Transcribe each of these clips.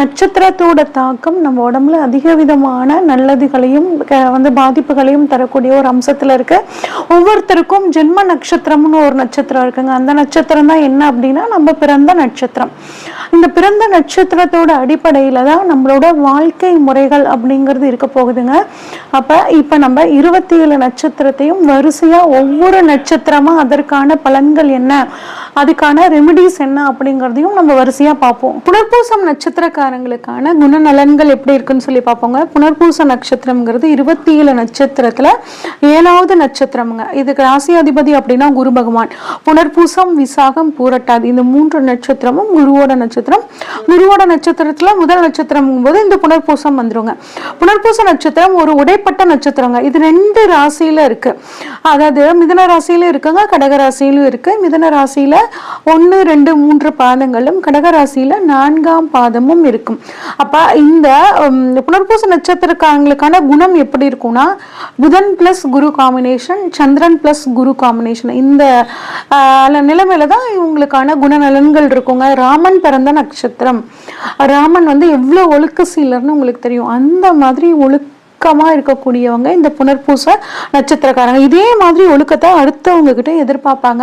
நட்சத்திரத்தோட தாக்கம் நம்ம உடம்புல அதிக விதமான நல்லதுகளையும் வந்து பாதிப்புகளையும் தரக்கூடிய ஒரு அம்சத்தில் இருக்கு. ஒவ்வொருத்தருக்கும் ஜென்ம நட்சத்திரம்னு ஒரு நட்சத்திரம் இருக்குங்க. அந்த நட்சத்திரம் தான் என்ன அப்படின்னா நம்ம பிறந்த நட்சத்திரம். இந்த பிறந்த நட்சத்திரத்தோட அடிப்படையில் தான் நம்மளோட வாழ்க்கை முறைகள் அப்படிங்கிறது இருக்க போகுதுங்க. அப்போ இப்போ நம்ம இருபத்தி ஏழு நட்சத்திரத்தையும் வரிசையாக ஒவ்வொரு நட்சத்திரமாக அதற்கான பலன்கள் என்ன அதுக்கான ரெமிடிஸ் என்ன அப்படிங்கிறதையும் நம்ம வரிசையாக பார்ப்போம். புனர்பூசம் நட்சத்திரக்காரங்களுக்கான குணநலன்கள் எப்படி இருக்குன்னு சொல்லி பார்ப்போங்க. புனர்பூச நட்சத்திரம்ங்கிறது இருபத்தி ஏழு நட்சத்திரத்தில் ஏழாவது நட்சத்திரம்ங்க. இதுக்கு ராசி அதிபதி அப்படின்னா குரு பகவான். புனர்பூசம் விசாகம் பூரட்டாதி இந்த மூன்று நட்சத்திரமும் குருவோட நட்சத்திரம். குருவோட நட்சத்திரத்தில் முதல் நட்சத்திரம் போது இந்த புனர்பூசம் வந்துருங்க. புனர்பூச நட்சத்திரம் ஒரு உடைப்பட்ட நட்சத்திரங்க. இது ரெண்டு ராசியில இருக்கு. அதாவது மிதன ராசியிலும் இருக்குங்க கடக ராசியிலும் இருக்கு. மிதன ராசியில ஒன்று ரெண்டு மூன்று பாதங்களும் கடக ராசியில் நான்காம் பாதமும் இருக்கும். அப்ப இந்த புனர்பூச நட்சத்திரக்காரங்களுக்கான குணம் எப்படி இருக்கும்னா புதன் பிளஸ் குரு காம்பினேஷன் சந்திரன் பிளஸ் குரு காம்பினேஷன் இந்த நிலைமையில தான் இவங்களுக்கான குணநலன்கள் இருக்குங்க. ராமன் பிறந்த நட்சத்திரம். ராமன் வந்து எவ்வளோ ஒழுக்க சீலர்னு உங்களுக்கு தெரியும். அந்த மாதிரி ஒழுக்க ஒழுக்கமா இருக்கக்கூடியவங்க இந்த புனர்பூச நட்சத்திரக்காரங்க இதே மாதிரி ஒழுக்கத்தை அடுத்தவங்க கிட்ட எதிர்பார்ப்பாங்க.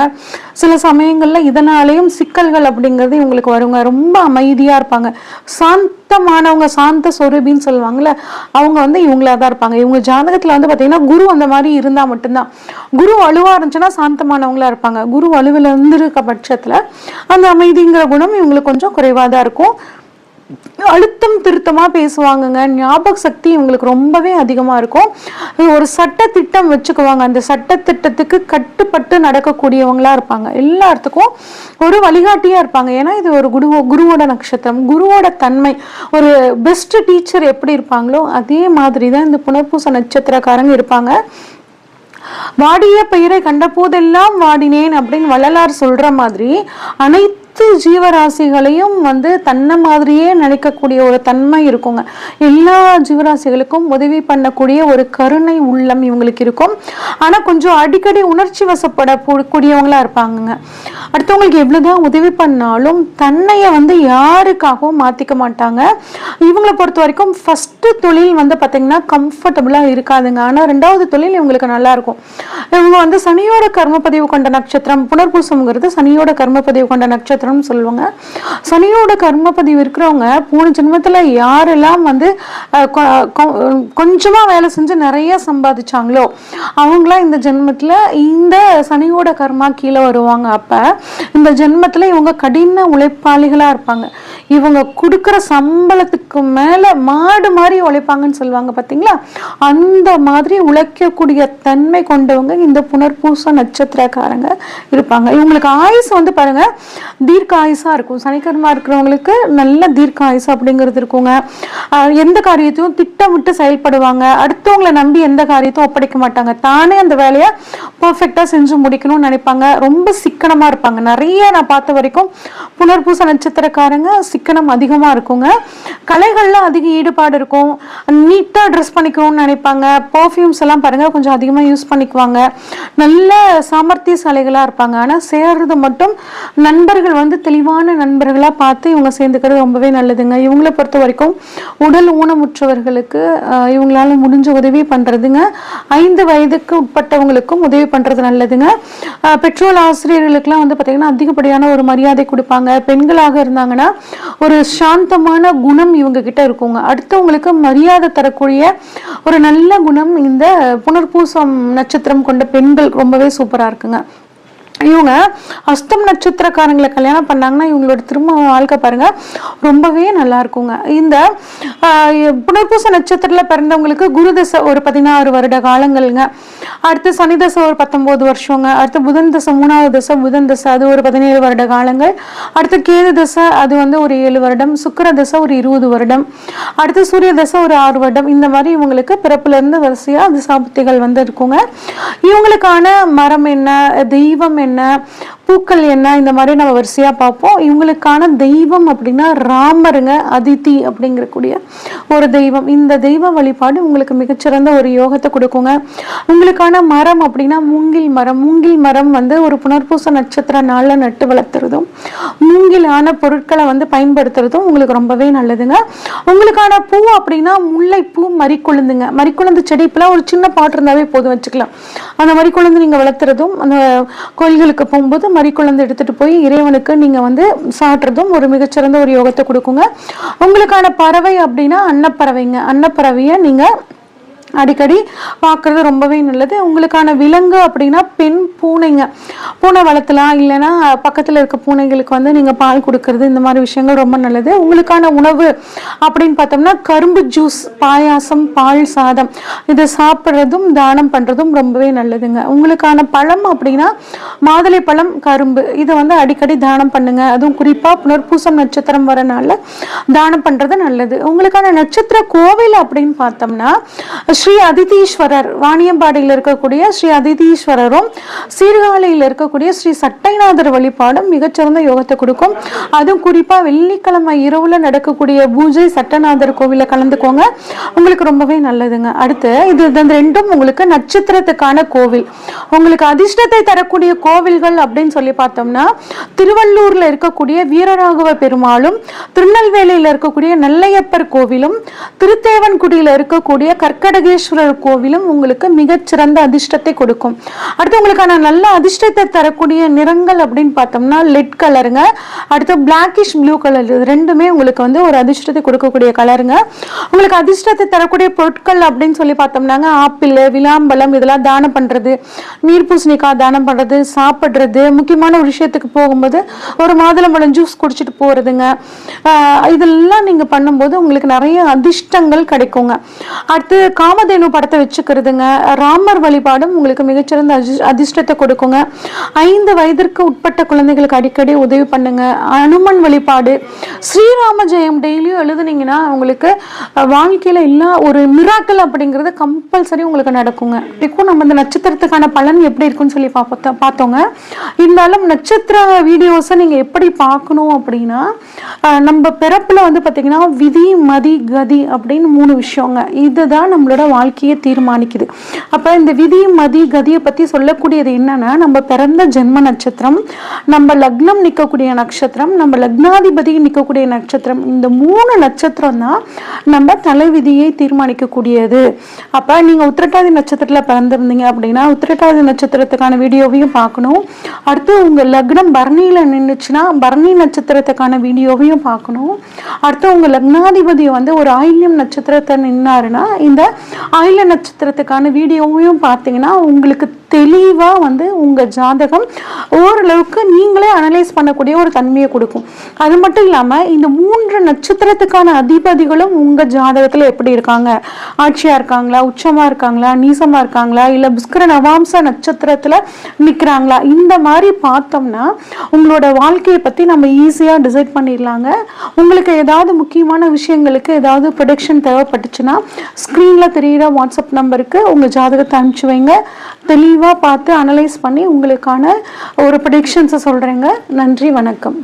சில சமயங்களில் இதனாலேயும் சிக்கல்கள் அப்படிங்கிறது இவங்களுக்கு வருங்க. ரொம்ப அமைதியாக இருப்பாங்க. சாந்தமானவங்க சாந்த சொரூபின்னு சொல்லுவாங்கள்ல அவங்க வந்து இவங்களா தான் இருப்பாங்க. இவங்க ஜாதகத்தில் வந்து பார்த்தீங்கன்னா குரு அந்த மாதிரி இருந்தால் மட்டும்தான். குரு வலுவாக இருந்துச்சுன்னா சாந்தமானவங்களா இருப்பாங்க. குரு வலுவில் இருந்திருக்க பட்சத்தில் அந்த அமைதிங்கிற குணம் இவங்களுக்கு கொஞ்சம் குறைவாக தான் இருக்கும். அழுத்தம் திருத்தமா பேசுவாங்கங்க. ஞாபக சக்தி இவங்களுக்கு ரொம்பவே அதிகமா இருக்கும். ஒரு சட்ட திட்டம் வச்சுக்குவாங்க. அந்த சட்ட திட்டத்துக்கு கட்டுப்பட்டு நடக்கக்கூடியவங்களா இருப்பாங்க. எல்லாத்துக்கும் ஒரு வழிகாட்டியா இருப்பாங்க. ஏன்னா இது ஒரு குரு குருவோட நட்சத்திரம். குருவோட தன்மை. ஒரு பெஸ்ட் டீச்சர் எப்படி இருப்பாங்களோ அதே மாதிரி தான் இந்த புனர்பூச நட்சத்திரக்காரங்க இருப்பாங்க. வாடிய பெயரை கண்ட போதெல்லாம் வாடினேன் அப்படின்னு வள்ளலார் சொல்ற மாதிரி அனைத்து ஜீவராசிகளையும் வந்து தன்னை மாதிரியே நினைக்கக்கூடிய ஒரு தன்மை இருக்குங்க. எல்லா ஜீவராசிகளுக்கும் உதவி பண்ணக்கூடிய ஒரு கருணை உள்ளம் இவங்களுக்கு இருக்கும். ஆனால் கொஞ்சம் அடிக்கடி உணர்ச்சி வசப்பட கூ- கூடியவங்களா இருப்பாங்கங்க. அடுத்தவங்களுக்கு எவ்வளோதான் உதவி பண்ணாலும் தன்னையை வந்து யாருக்காகவும் மாத்திக்க மாட்டாங்க. இவங்களை பொறுத்த வரைக்கும் ஃபஸ்ட்டு தொழில் வந்து பார்த்திங்கன்னா கம்ஃபர்டபுளாக இருக்காதுங்க. ஆனால் ரெண்டாவது தொழில் இவங்களுக்கு நல்லா இருக்கும். இவங்க வந்து சனியோட கர்மப்பதிவு கொண்ட நட்சத்திரம் புனர்பூசம்ங்கிறது சனியோட கர்மப்பதிவு கொண்ட நட்சத்திரம் நட்சத்திரம்னு சொல்லுவாங்க. சனியோட கர்மப்பதிவு இருக்கிறவங்க போன ஜென்மத்துல யாரெல்லாம் வந்து அஹ், கொஞ்சமா வேலை செஞ்சு நிறைய சம்பாதிச்சாங்களோ அவங்களாம் இந்த ஜென்மத்துல இந்த சனியோட கர்மா கீழே வருவாங்க. அப்ப இந்த ஜென்மத்துல இவங்க கடின உழைப்பாளிகளா இருப்பாங்க. இவங்க கொடுக்குற சம்பளத்துக்கு மேலே மாடு மாதிரி உழைப்பாங்கன்னு சொல்லுவாங்க பார்த்தீங்களா அந்த மாதிரி உழைக்கக்கூடிய தன்மை கொண்டவங்க இந்த புனர்பூச நட்சத்திரக்காரங்க இருப்பாங்க. இவங்களுக்கு ஆயுசு வந்து பாருங்க தீர்க்க ஆயுசாக இருக்கும். சனிக்கிழமை இருக்கிறவங்களுக்கு நல்ல தீர்க்க ஆயுசு அப்படிங்கிறது இருக்குங்க. எந்த காரியத்தையும் திட்டமிட்டு செயல்படுவாங்க. அடுத்தவங்களை நம்பி எந்த காரியத்தையும் ஒப்படைக்க மாட்டாங்க. தானே அந்த வேலையை பர்ஃபெக்டாக செஞ்சு முடிக்கணும்னு நினைப்பாங்க. ரொம்ப சிக்கனமாக இருப்பாங்க. நிறைய நான் பார்த்த வரைக்கும் புனர்பூச நட்சத்திரக்காரங்க சிக்கனம் அதிகமாக இருக்குங்க. கலைகளில் அதிக ஈடுபாடு இருக்கும். நீட்டாக ட்ரெஸ் பண்ணிக்கணும்னு நினைப்பாங்க. பர்ஃப்யூம்ஸ் எல்லாம் பாருங்கள் கொஞ்சம் அதிகமாக யூஸ் பண்ணிக்குவாங்க. நல்ல சாமர்த்திய சாலைகளாக இருப்பாங்க. ஆனால் சேர்றது மட்டும் நண்பர்கள் வந்து தெளிவான நண்பர்களாக பார்த்து இவங்க சேர்ந்துக்கிறது ரொம்பவே நல்லதுங்க. இவங்களை பொறுத்த வரைக்கும் உடல் ஊனமுற்றவர்களுக்கு இவங்களால முடிஞ்ச உதவி பண்ணுறதுங்க ஐந்து வயதுக்கு உட்பட்டவங்களுக்கும் உதவி பண்ணுறது நல்லதுங்க. ஆஹ், பெற்றோர் ஆசிரியர்களுக்கெல்லாம் வந்து பார்த்தீங்கன்னா அதிகப்படியான ஒரு மரியாதை கொடுப்பாங்க. பெண்களாக இருந்தாங்கன்னா ஒரு சாந்தமான குணம் இவங்க கிட்ட இருக்குங்க. அடுத்தவங்களுக்கு மரியாதை தரக்கூடிய ஒரு நல்ல குணம் இந்த புனர்பூசம் நட்சத்திரம் கொண்ட பெண்கள் ரொம்பவே சூப்பரா இருக்குங்க. இவங்க அஸ்தம் நட்சத்திரக்காரங்களை கல்யாணம் பண்ணாங்கன்னா இவங்களோட திரும்ப வாழ்க்கை பாருங்க ரொம்பவே நல்லா இருக்குங்க. இந்த புனர்பூச நட்சத்திரத்தில் பிறந்தவங்களுக்கு குரு தசை ஒரு பதினாறு வருட காலங்கள்ங்க. அடுத்து சனி தசை ஒரு பத்தொம்போது வருஷங்க. அடுத்து புதன் தசை மூணாவது தசை புதன் தசை அது ஒரு பதினேழு வருட காலங்கள். அடுத்து கேது தசை அது வந்து ஒரு ஏழு வருடம். சுக்கர தசை ஒரு இருபது வருடம். அடுத்து சூரிய தசை ஒரு ஆறு வருடம். இந்த மாதிரி இவங்களுக்கு பிறப்புலேருந்து வரிசையாக அந்த அது சாபத்திகள் வந்து இருக்குங்க இவங்களுக்கான மரம் என்ன தெய்வம் என்ன એના பூக்கள் என்ன இந்த மாதிரி நம்ம வரிசையா பார்ப்போம். இவங்களுக்கான தெய்வம் அப்படின்னா ராமருங்க அதித்தி அப்படிங்கக்கூடிய ஒரு தெய்வம். இந்த தெய்வ வழிபாடு உங்களுக்கு மிகச்சிறந்த ஒரு யோகத்தை கொடுக்குங்க. உங்களுக்கான மரம் அப்படின்னா மூங்கில் மரம். மூங்கில் மரம் வந்து ஒரு புனர்பூச நட்சத்திர நாளில் நட்டு வளர்த்துறதும் மூங்கிலான பொருட்களை வந்து பயன்படுத்துறதும் உங்களுக்கு ரொம்பவே நல்லதுங்க. உங்களுக்கான பூ அப்படின்னா முல்லைப்பூ மறிக்குழுந்துங்க. மறிக்குழுந்து செடி இப்பெல்லாம் ஒரு சின்ன பாட்டு இருந்தாவே போதும் வச்சுக்கலாம். அந்த மறிக்குழுந்து நீங்கள் வளர்த்துறதும் அந்த கோயில்களுக்கு போகும்போது மறிக்குழுந்து எடுத்துட்டு போய் இறைவனுக்கு நீங்கள் வந்து சாட்டுறதும் ஒரு மிகச்சிறந்த ஒரு யோகத்தை கொடுக்குங்க. உங்களுக்கான பறவை அப்படின்னா அன்னப்பறவைங்க. அன்னப்பறவையை நீங்கள் அடிக்கடி பார்க்குறது ரொம்பவே நல்லது. உங்களுக்கான விலங்கு அப்படின்னா பெண் பூனைங்க. பூனை வளர்த்தலாம் இல்லைன்னா பக்கத்தில் இருக்க பூனைகளுக்கு வந்து நீங்கள் பால் கொடுக்கறது இந்த மாதிரி விஷயங்கள் ரொம்ப நல்லது. உங்களுக்கான உணவு அப்படின்னு பார்த்தோம்னா கரும்பு ஜூஸ் பாயாசம் பால் சாதம். இதை சாப்பிட்றதும் தானம் பண்ணுறதும் ரொம்பவே நல்லதுங்க. உங்களுக்கான பழம் அப்படின்னா மாதுளை பழம் கரும்பு. இதை வந்து அடிக்கடி தானம் பண்ணுங்க. அதுவும் குறிப்பாக புனர்பூசம் நட்சத்திரம் வரனால தானம் பண்ணுறது நல்லது. உங்களுக்கான நட்சத்திர கோவில் அப்படின்னு பார்த்தோம்னா ஸ்ரீ அதிதீஸ்வரர் வாணியம்பாடியில் இருக்கக்கூடிய ஸ்ரீ அதிதீஸ்வரரும் சீர்காழியில் இருக்கக்கூடிய ஸ்ரீ சட்டைநாதர் வழிபாடும் மிகச்சிறந்த யோகத்தை கொடுக்கும். அதுவும் குறிப்பாக வெள்ளிக்கிழமை இரவுல நடக்கக்கூடிய பூஜை சட்டநாதர் கோவிலில் கலந்துக்கோங்க. உங்களுக்கு ரொம்பவே நல்லதுங்க. அடுத்து இது இந்த ரெண்டும் உங்களுக்கு நட்சத்திரத்துக்கான கோவில். உங்களுக்கு அதிர்ஷ்டத்தை தரக்கூடிய கோவில்கள் அப்படின்னு சொல்லி பார்த்தோம்னா திருவள்ளூர்ல இருக்கக்கூடிய வீரராகவ பெருமாளும் திருநெல்வேலியில் இருக்கக்கூடிய நெல்லையப்பர் கோவிலும் திருத்தேவன்குடியில் இருக்கக்கூடிய கற்கடக கற்கடகேஸ்வரர் கோவிலும் உங்களுக்கு மிகச்சிறந்த அதிர்ஷ்டத்தை கொடுக்கும். அடுத்து உங்களுக்கான நல்ல அதிர்ஷ்டத்தை தரக்கூடிய நிறங்கள் அப்படின்னு பார்த்தோம்னா லெட் கலருங்க அடுத்து பிளாக்கிஷ் ப்ளூ கலர் ரெண்டுமே உங்களுக்கு வந்து ஒரு அதிர்ஷ்டத்தை கொடுக்கக்கூடிய கலருங்க உங்களுக்கு அதிர்ஷ்டத்தை தரக்கூடிய பொருட்கள் அப்படின்னு சொல்லி பார்த்தோம்னாங்க ஆப்பிள் விளாம்பழம் இதெல்லாம் தானம் பண்ணுறது நீர்பூசணிக்காய் தானம் பண்ணுறது சாப்பிட்றது முக்கியமான ஒரு விஷயத்துக்கு போகும்போது ஒரு மாதுளம்பழம் ஜூஸ் குடிச்சிட்டு போறதுங்க. இதெல்லாம் நீங்கள் பண்ணும்போது உங்களுக்கு நிறைய அதிர்ஷ்டங்கள் கிடைக்குங்க. அடுத்து காம காமதேனு படத்தை வச்சுக்கிறதுங்க. ராமர் வழிபாடும் உங்களுக்கு மிகச்சிறந்த அதிர்ஷ்- அதிர்ஷ்டத்தை கொடுக்குங்க. ஐந்து வயதிற்கு உட்பட்ட குழந்தைகளுக்கு அடிக்கடி உதவி பண்ணுங்க. அனுமன் வழிபாடு ஸ்ரீராம ஜெயம் டெய்லியும் எழுதுனீங்கன்னா உங்களுக்கு வாழ்க்கையில் வாழ்க்கையில எல்லா ஒரு மிராக்கல் அப்படிங்கிறது கம்பல்சரி உங்களுக்கு நடக்குங்க. இப்போ நம்ம இந்த நட்சத்திரத்துக்கான பலன் எப்படி இருக்குன்னு சொல்லி பார்ப்போம் பார்த்தோங்க. இருந்தாலும் நட்சத்திர வீடியோஸை நீங்க எப்படி பார்க்கணும் அப்படின்னா நம்ம பிறப்புல வந்து பார்த்தீங்கன்னா விதி மதி கதி அப்படின்னு மூணு விஷயங்க. இதுதான் நம்மளோட வாழ்க்கையை தீர்மானிக்குது. அப்போ இந்த விதி மதி கதியை பற்றி சொல்லக்கூடியது என்னன்னா நம்ம பிறந்த ஜென்ம நட்சத்திரம் நம்ம லக்னம் நிற்கக்கூடிய நட்சத்திரம் நம்ம லக்னாதிபதி நிற்கக்கூடிய நட்சத்திரம் இந்த மூணு நட்சத்திரம் தான் நம்ம தலைவிதியை தீர்மானிக்கக்கூடியது. அப்போ நீங்கள் உத்திரட்டாதி நட்சத்திரத்தில் பிறந்திருந்தீங்க அப்படின்னா உத்திரட்டாதி நட்சத்திரத்துக்கான வீடியோவையும் பார்க்கணும். அடுத்து உங்கள் லக்னம் பரணியில் நின்றுச்சுன்னா பரணி நட்சத்திரத்துக்கான வீடியோவையும் பார்க்கணும். அடுத்து உங்கள் லக்னாதிபதி வந்து ஒரு ஆயில்யம் நட்சத்திரத்தை நின்னாருன்னா இந்த அயில நட்சத்திரத்துக்கான வீடியோவையும் பார்த்தீங்கன்னா உங்களுக்கு தெளிவாக வந்து உங்கள் ஜாதகம் ஓரளவுக்கு நீங்களே அனலைஸ் பண்ணக்கூடிய ஒரு தன்மையை கொடுக்கும். அது மட்டும் இல்லாமல் இந்த மூன்று நட்சத்திரத்துக்கான அதிபதிகளும் உங்கள் ஜாதகத்தில் எப்படி இருக்காங்க? ஆட்சியாக இருக்காங்களா? உச்சமாக இருக்காங்களா? நீசமாக இருக்காங்களா? இல்லை புஷ்கர நவாம்ச நட்சத்திரத்தில் நிற்கிறாங்களா இந்த மாதிரி பார்த்தோம்னா உங்களோட வாழ்க்கையை பற்றி நம்ம ஈஸியாக டிசைட் பண்ணிடலாங்க. உங்களுக்கு ஏதாவது முக்கியமான விஷயங்களுக்கு ஏதாவது ப்ரொடக்ஷன் தேவைப்பட்டுச்சுன்னா ஸ்க்ரீனில் ஃப்ரீயாக வாட்ஸ்அப் நம்பருக்கு உங்கள் ஜாதகத்தை அனுப்பிச்சு வைங்க. தெளிவாக பார்த்து அனலைஸ் பண்ணி உங்களுக்கான ஒரு ப்ரொடிக்ஷன்ஸை சொல்கிறேங்க நன்றி வணக்கம்.